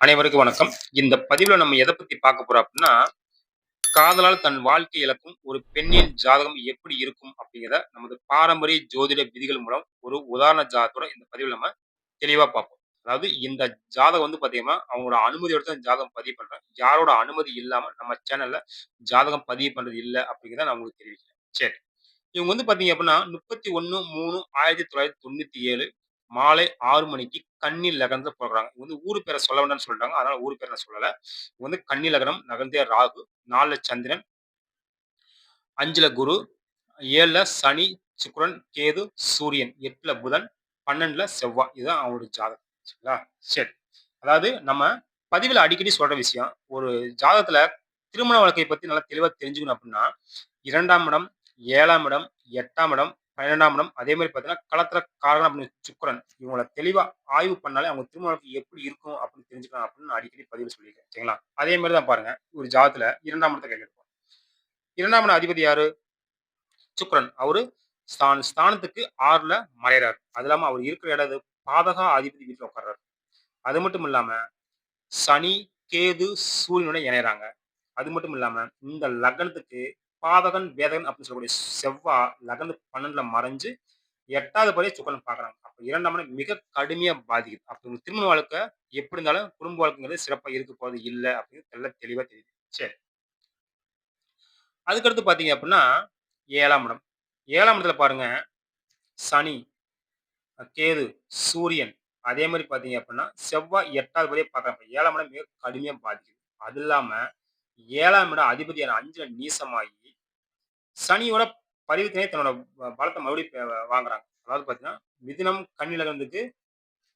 அனைவருக்கும் வணக்கம். இந்த பதிவுல நம்ம எதை பத்தி பார்க்க போறோம் அப்படின்னா காதலால் தன் வாழ்க்கை இழக்கும் ஒரு பெண்ணின் ஜாதகம் எப்படி இருக்கும் அப்படிங்கிறத நமது பாரம்பரிய ஜோதிட விதிகள் மூலம் ஒரு உதாரண ஜாதகத்தோட இந்த பதிவில் நம்ம தெளிவா பார்ப்போம். அதாவது இந்த ஜாதகம் வந்து பார்த்தீங்கன்னா, அவங்களோட அனுமதியோட தான் ஜாதகம் பதிவு பண்றேன். யாரோட அனுமதி இல்லாம நம்ம சேனல்ல ஜாதகம் பதிவு பண்றது இல்லை அப்படிங்கிறத நான் உங்களுக்கு தெரிவிக்கிறேன். சரி. இவங்க வந்து பார்த்தீங்க அப்டின்னா 31/3/1997 மாலை ஆறு மணிக்கு கன்னி லகனத்தை பொறக்குறாங்க. இவங்க வந்து ஊரு பேரை சொல்ல வேண்டாம்னு சொல்லிட்டாங்க. அதனால ஊரு பேரை சொல்லலை சொல்லல. இவங்க வந்து கன்னி லகனம் நகர்ந்தே ராகு, நாலுல சந்திரன், அஞ்சுல குரு, ஏழுல சனி, சுக்ரன் கேது, சூரியன், எட்டுல புதன், 12ல செவ்வாய். இதுதான் அவங்களுடைய ஜாதகம். சரிங்களா? சரி. அதாவது நம்ம பதிவில் அடிக்கடி சொல்ற விஷயம், ஒரு ஜாதகத்துல திருமண வழக்கை பத்தி நல்லா தெளிவா தெரிஞ்சுக்கணும் அப்படின்னா இரண்டாம் இடம், ஏழாம் இடம், எட்டாம் இடம், 12ஆம் இடம், அதே மாதிரி பார்த்தீங்கன்னா, களத்திர காரணம் அப்படின்னு சுக்கிரன். இவங்கள தெளிவா ஆய்வு பண்ணாலே அவங்க திருமணத்துக்கு எப்படி இருக்கும் அப்படின்னு தெரிஞ்சுக்கலாம் அப்படின்னு நான் அடிக்கடி பதிவு சொல்லியிருக்கேன். சரிங்களா? அதே மாதிரி தான் பாருங்க, ஒரு ஜாதகத்துல 2ஆம் இடத்த கையில எடுப்போம். 2ஆம் இடம் அதிபதி யாரு? சுக்கரன் அவரு ஸ்தான் ஸ்தானத்துக்கு ஆறுல மறையறாரு. அது இல்லாம அவர் இருக்கிற இடம் பாதகா அதிபதி வீட்டில் உட்கார்றாரு. அது மட்டும் இல்லாம, சனி, கேது, சூரியனுடன் இணையறாங்க. அது மட்டும் இல்லாம, இந்த லக்னத்துக்கு பாதகன், வேதகன் அப்படின்னு சொல்லக்கூடிய செவ்வா லக்னத்துக்கு 12ல மறைஞ்சு எட்டாவது படியே சுக்கரன் பாக்குறாங்க அப்ப இரண்டாம் இடம் மிக கடுமையா பாதிக்குது. அப்ப திருமண வாழ்க்கை எப்படி இருந்தாலும் குடும்ப வாழ்க்கைங்கிறது சிறப்பா இருக்க போறது இல்லை அப்படின்னு தெள்ள தெளிவா தெரியுது. சரி. அதுக்கடுத்து பாத்தீங்க அப்படின்னா, ஏழாம் இடம். ஏழாம் இடத்துல பாருங்க, சனி, கேது, சூரியன், அதே மாதிரி பார்த்தீங்க அப்படின்னா, செவ்வாய் 8வது படிய பார்க்குறாங்க. ஏழாம் இடம் மிக கடுமையா பாதிக்குது. அது இல்லாம ஏழாம் இடம் அதிபதியான 5ல நீசமாகி, சனியோட பரிவர்த்தனை தன்னோட பலத்தை மறுபடியும் வாங்குறாங்க. அதாவது பார்த்தீங்கன்னா, மிதினம் கன்னி பாதகா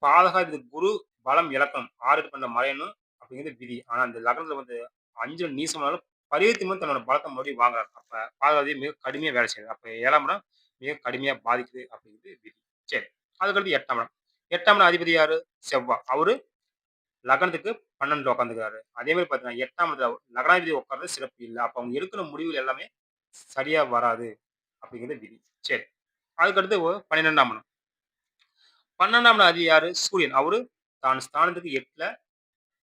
பாதகாதிபதி குரு பலம் இலக்கணம் ஆறு பண்ண மறையணும் அப்படிங்கிறது விதி. ஆனா அந்த லக்னத்துல வந்து அஞ்சு நீசமானாலும் பரிவர்த்தனை மூலம் தன்னோட பலத்தை மறுபடியும் வாங்குறாங்க. அப்ப பாதகாதி மிக கடுமையா வேலை செய்யுது. அப்ப ஏழாம் இடம் மிக கடுமையா பாதிக்குது அப்படிங்கிறது விதி. சரி. அதுக்கடுத்து எட்டாம் இடம். எட்டாம் இடம் அதிபதி யாரு? செவ்வா. அவரு லக்னத்துக்கு பன்னெண்டு உட்காந்துக்கிறாரு அதே மாதிரி பார்த்தீங்கன்னா, எட்டாம் இடத்துல லக்னாதிபதி உட்கார்றது சிறப்பு இல்ல. அப்ப அவங்க எடுக்கிற முடிவுகள் எல்லாமே சரியா வராது அப்படிங்கிறது விதி. சரி. அதுக்கடுத்து பன்னிரெண்டாம் 12ஆம் இடம். 12ஆம் இடம் அதிபதி யாரு? சூரியன். அவரு தான் ஸ்தானத்துக்கு எட்டுல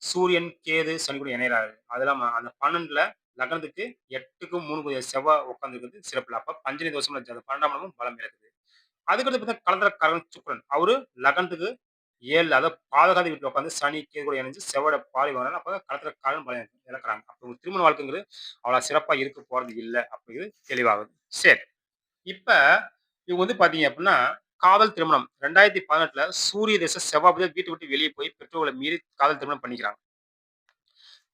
சூரியன், கேது, சனி கூட இணையறாரு. அது அந்த 12ல லக்னத்துக்கு 8க்கு 3 செவ்வாய் உட்காந்துருக்கிறது சிறப்பு இல்ல. அப்ப பஞ்சமி தோஷம்னு பன்னெண்டாம் 12ஆம் இடமும் பலம் இருக்குது அதுக்கடுத்து பார்த்தா கலந்தர கரன் சுக்கிரன். அவரு லக்னத்துக்கு ஏழு அதாவது பாதகாதி வீட்டில் உட்காந்து சனி, கேது கூட இணைஞ்சு செவட பாலி வாங்குறாங்க. அப்போ களத்திர காலம் பலம் இழக்குறாங்க. அப்போ உங்க திருமண வாழ்க்கைங்கிறது அவ்வளோ சிறப்பாக இருக்க போறது இல்லை அப்படிங்கிறது தெளிவாகுது. சரி. இப்ப இவங்க வந்து பார்த்தீங்க அப்படின்னா, காதல் திருமணம் 2018ல சூரிய தேச செவ்வாய் வீட்டை விட்டு வெளியே போய் பெற்றோர்களை மீறி காதல் திருமணம் பண்ணிக்கிறாங்க.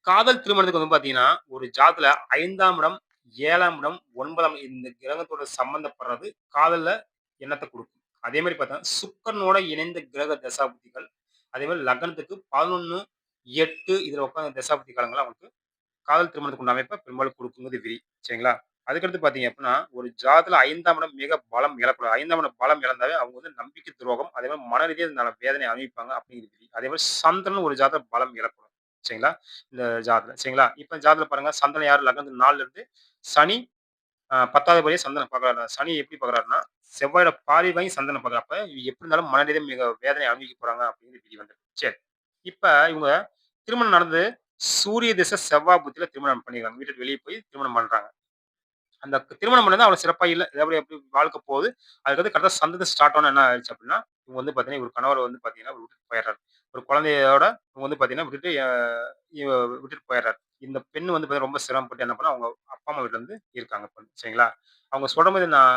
காதல் திருமணத்துக்கு வந்து பார்த்தீங்கன்னா, ஒரு ஜாத்துல ஐந்தாம் இடம், ஏழாம் இடம், ஒன்பதாம் இந்த கிரகத்தோட சம்பந்தப்படுறது காதல்ல எண்ணத்தை கொடுக்கும் அதே மாதிரி பார்த்தா சுக்கரனோட இணைந்த கிரக தசாபுத்திகள், அதே மாதிரி லக்னத்துக்கு பதினொன்று எட்டு இதில் உட்காந்து தசாபுத்தி காலங்கள் அவங்களுக்கு காதல் திருமணத்துக்கு உண்டான அமைப்ப பெரும்பாலும் கொடுக்குங்கிறது விதி. சரிங்களா? அதுக்கடுத்து பார்த்தீங்க அப்படின்னா, ஒரு ஜாதத்தில் ஐந்தாம் இடம் மிக பலம் இழக்கூடாது. ஐந்தாம் இடம் பலம் இழந்தாவே அவங்க வந்து நம்பிக்கை துரோகம், அதே மாதிரி மன ரீதியாக நல்ல வேதனை அமைப்பாங்க அப்படிங்கிறது விதி. அதே மாதிரி சந்திரன் ஒரு ஜாதகத்துல பலம் இழக்கூடாது. சரிங்களா? இந்த ஜாதத்தில் சரிங்களா? இப்போ ஜாதத்தில் பாருங்க சந்திரன் யார் லக்னத்துக்கு 4ல இருந்து சனி பத்தாவது 10வது சந்தனம் பார்க்குறாரு. சனி எப்படி பார்க்குறாருன்னா, செவ்வாயோட பார்வை வாங்கி சந்தனம் பார்க்குறாரு. எப்படி இருந்தாலும் மனநிலை மிக வேதனை அனுபவிக்க போறாங்க அப்படிங்கிறது விதி வந்துருக்கு. சரி. இப்ப இவங்க திருமணம் நடந்து சூரிய திசை செவ்வாய் புத்தியில திருமணம் பண்ணிக்கிறாங்க. வீட்டுக்கு வெளியே போய் திருமணம் பண்றாங்க. அந்த திருமணம் பண்ணது அவ்வளவு சிறப்பா இல்ல. எப்படி எப்படி வாழ்க்கை போகுது. அதுக்கு வந்து கரெக்டாக சந்ததி ஸ்டார்ட் ஆன என்ன ஆயிடுச்சு அப்படின்னா, இவங்க வந்து பார்த்தீங்கன்னா, இவர் கணவர் வந்து பார்த்தீங்கன்னா, விட்டுட்டு போயிடுறாரு. ஒரு குழந்தையோட வந்து பார்த்தீங்கன்னா, விட்டுட்டு விட்டுட்டு போயிடுறாரு. இந்த பெண் வந்து பார்த்தீங்கன்னா, ரொம்ப சிரமப்பட்டு என்ன பண்ணா, அவங்க அப்பா, அம்மா வீட்டில் வந்து இருக்காங்க இப்போ சரிங்களா? அவங்க சொல்லும்போது நான்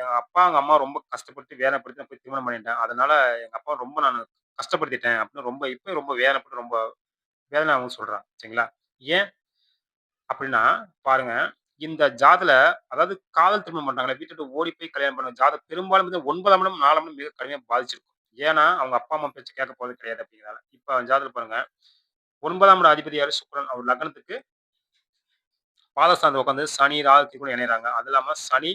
என் அப்பா, அவங்க அம்மா ரொம்ப கஷ்டப்பட்டு வேதனைப்படுத்தி நான் போய் திருமணம் பண்ணிட்டேன். அதனால எங்க அப்பா ரொம்ப நான் கஷ்டப்படுத்திட்டேன் அப்படின்னு ரொம்ப இப்போ ரொம்ப வேதனைப்பட்டு ரொம்ப வேதனை அவங்க சொல்றாங்க. சரிங்களா? ஏன்? அப்படின்னா பாருங்க, இந்த ஜாதில அதாவது காதல் திருமணம் பண்றாங்களே வீட்ட ஓடி போய் கல்யாணம் பண்ண ஜாத பெரும்பாலும் வந்து 9ஆம் இடம், 4ஆம் இடம் மிக கடுமையாக பாதிச்சிருக்கும். ஏன்னா, அவங்க அப்பா, அம்மா பேச்சு கேட்க போறது கிடையாது அப்படிங்கிறனால. இப்ப ஜாதகத்துல பாருங்க, 9ஆம் இடம் அதிபதி யாரு? சுக்கிரன். அவர் லக்னத்துக்கு பாதஸ்தானத்துல உட்கார்ந்து சனி, ராகு, கூட இணையறாங்க. அது இல்லாம சனி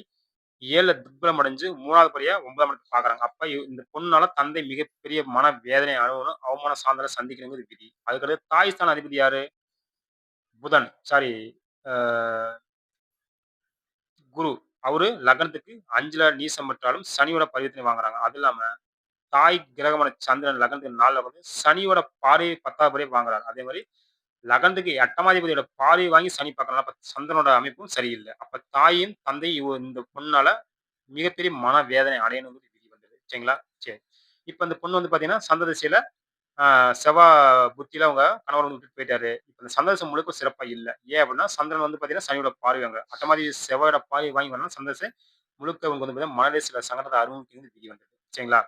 7ல துர்பலம் அடைஞ்சு மூணாவது படியா 9ஆம் இடத்த பார்க்குறாங்க. அப்ப இந்த பொண்ணால தந்தை மிகப்பெரிய மன வேதனை அனுபவம், அவமான சார்ந்தல சந்திக்கணுங்கிறது விதி. அதுக்கடுத்து தாய்ஸ்தான் அதிபதி யாரு? புதன். சாரி குரு. அவரு லக்னத்துக்கு அஞ்சுல நீசம் பெற்றாலும் சனியோட பரிவர்த்தனை வாங்குறாங்க. அது இல்லாம தாய் கிரகமான சந்திரன் லக்னத்துக்கு நாளில் வந்து சனியோட பார்வையை பத்தாவது படியே வாங்குறாரு. அதே மாதிரி லக்னத்துக்கு எட்டமாதிபதியோட பார்வை வாங்கி சனி பார்க்கறனால, அப்ப சந்திரனோட அமைப்பும் சரியில்லை அப்ப தாயும், தந்தையும் இந்த பொண்ணால மிகப்பெரிய மன வேதனை அடையணும் விதி வந்தது. சரிங்களா? சரி. இப்ப இந்த பொண்ணு வந்து பார்த்தீங்கன்னா, சந்திர செவ்வா புத்தியில அவங்க கணவர் வந்து விட்டுட்டு போயிட்டாரு. இப்ப இந்த சந்ததிசம் முழுக்க சிறப்பா இல்ல. ஏன் அப்படின்னா சந்திரன் வந்து பார்த்தீங்கன்னா, சனியோட பார்வை வாங்க அட்டமாதி செவ்வாயோட பார்வை வாங்கி வரணும் சந்ததிசை முழுக்க அவங்க வந்து பார்த்தீங்கன்னா, மனதில சில சங்கடத்தை அனுபவிக்கணும்னு விதி வந்தது. சரிங்களா?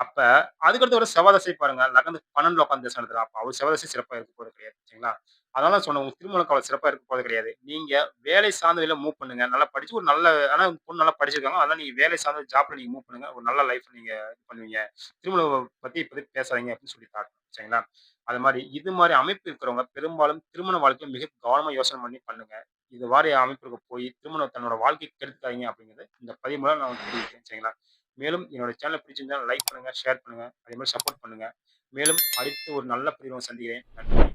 அப்ப அதுக்கடுத்து ஒரு செவ்வாய் பாருங்க. லக்னத்து 12ல உட்காந்து தசை நடத்துறார். அப்ப அவர் செவ்வாய் சிறப்பா இருக்க போறது கிடையாது. சரிங்களா? அதனால சொன்ன உங்க திருமணம் அவ்வளவு சிறப்பா இருக்க போறது கிடையாது. நீங்க வேலை சார்ந்த மூவ் பண்ணுங்க. நல்லா படிச்சு ஒரு நல்ல ஆனா பொண்ணு நல்லா படிச்சிருக்காங்க. அதனால நீங்க வேலை சார்ந்த ஜாப்ல நீங்க மூவ் பண்ணுங்க. ஒரு நல்ல லைஃப் நீங்க இது பண்ணுவீங்க. திருமணம் பத்தி இப்போதைக்கு பேசாதீங்க அப்படின்னு சொல்லி காட்டணும். சரிங்களா? அது மாதிரி இது மாதிரி அமைப்பு இருக்கிறவங்க பெரும்பாலும் திருமண வாழ்க்கையை மிக கவனமா யோசனை பண்ணி பண்ணுங்க. இது மாதிரி அமைப்புக்கு போய் திருமணம் தன்னோட வாழ்க்கை கெடுத்துக்காதீங்க அப்படிங்கிறது இந்த பதிவு மூலம் நான் தெரிவிக்கிறேன். சரிங்களா? மேலும் என்னோட சேனலை பிடிச்சிருந்தா லைக் பண்ணுங்க, ஷேர் பண்ணுங்க. அதே மாதிரி சப்போர்ட் பண்ணுங்க. மேலும் அடுத்து ஒரு நல்ல பிரிவை சந்திக்கிறேன். நன்றி.